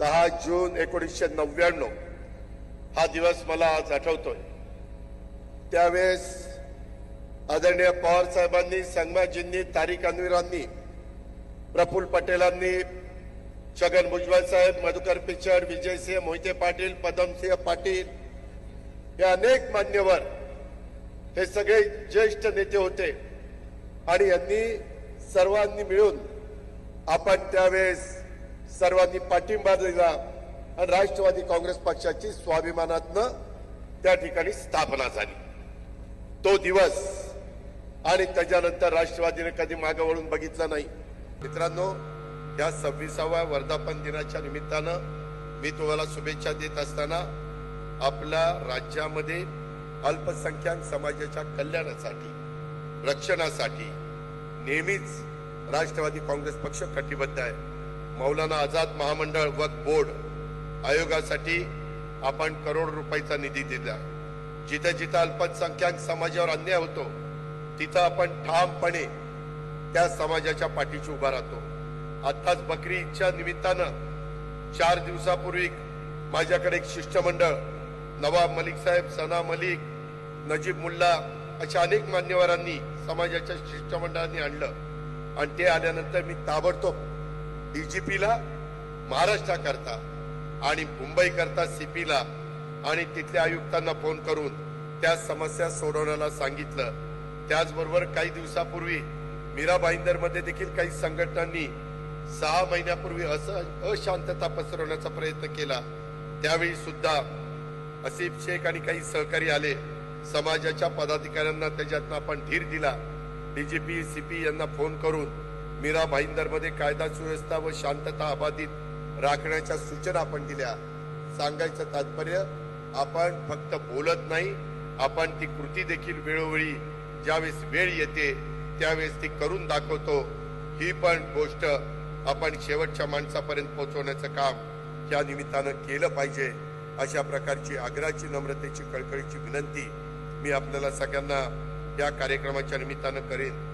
दहा जून एकोणीसशे नव्याण्णव हा दिवस मला आज आठवतोय. त्यावेळेस आदरणीय पवार साहेबांनी संगमाजींनी तारिक अन्वीरांनी प्रफुल्ल पटेलांनी छगन भुजबळ साहेब मधुकर पिचड विजयसिंह मोहिते पाटील पदमसिंह पाटील हे अनेक मान्यवर हे सगळे ज्येष्ठ नेते होते. आणि यांनी सर्वांनी मिळून आपण त्यावेळेस सर्वांनी पाठिंबा दिला आणि राष्ट्रवादी काँग्रेस पक्षाची स्वाभिमानातनं त्या ठिकाणी स्थापना झाली. तो दिवस आणि त्याच्यानंतर राष्ट्रवादीने कधी मागे वळून बघितलं नाही. मित्रांनो या सव्वीसाव्या वर्धापन दिनाच्या निमित्तानं मी तुम्हाला शुभेच्छा देत असताना आपल्या राज्यामध्ये अल्पसंख्याक समाजाच्या कल्याणासाठी रक्षणासाठी नेहमीच राष्ट्रवादी काँग्रेस पक्ष कटिबद्ध आहे. मौलाना आझाद महामंडळ वक्फ बोर्ड आयोगासाठी आपण करोड रुपयाचा निधी दिला. जिथं जिथं अल्पसंख्याक समाजावर अन्याय होतो तिथं आपण ठामपणे त्या समाजाच्या पाठीशी उभा राहतो. आताच बकरी ईदच्या निमित्तानं चार दिवसापूर्वी माझ्याकडे एक शिष्टमंडळ नवाब मलिक साहेब सना मलिक नजीब मुल्ला अशा अनेक मान्यवरांनी समाजाच्या शिष्टमंडळांनी आणलं. आणि ते आल्यानंतर मी ताबडतोब डीजीपीला महाराष्ट्राकरता आणि मुंबई करता सीपीला आणि तिथल्या आयुक्तांना फोन करून त्या समस्या सोडवण्याला सांगितलं. त्याचबरोबर काही दिवसापूर्वी मीरा मध्ये देखील काही संघटनांनी सहा महिन्यापूर्वी असं अशांतता पसरवण्याचा प्रयत्न केला. त्यावेळी सुद्धा असिफ शेख आणि काही सहकारी आले. समाजाच्या पदाधिकाऱ्यांना त्याच्यातनं आपण धीर दिला. डीजीपी सीपी यांना फोन करून मीरा भाईंदरमध्ये कायदा सुव्यवस्था व शांतता अबाधित राखण्याच्या सूचना आपण दिल्या. सांगायचं तात्पर्य आपण फक्त बोलत नाही आपण ती कृती देखील वेळोवेळी ज्यावेळेस वेळ येते त्यावेळेस ती करून दाखवतो. ही पण गोष्ट आपण शेवटच्या माणसापर्यंत पोहोचवण्याचं काम या निमित्तानं केलं पाहिजे. अशा प्रकारची आग्रहाची नम्रतेची कळकळीची विनंती मी आपल्याला सगळ्यांना या कार्यक्रमाच्या निमित्तानं करेन.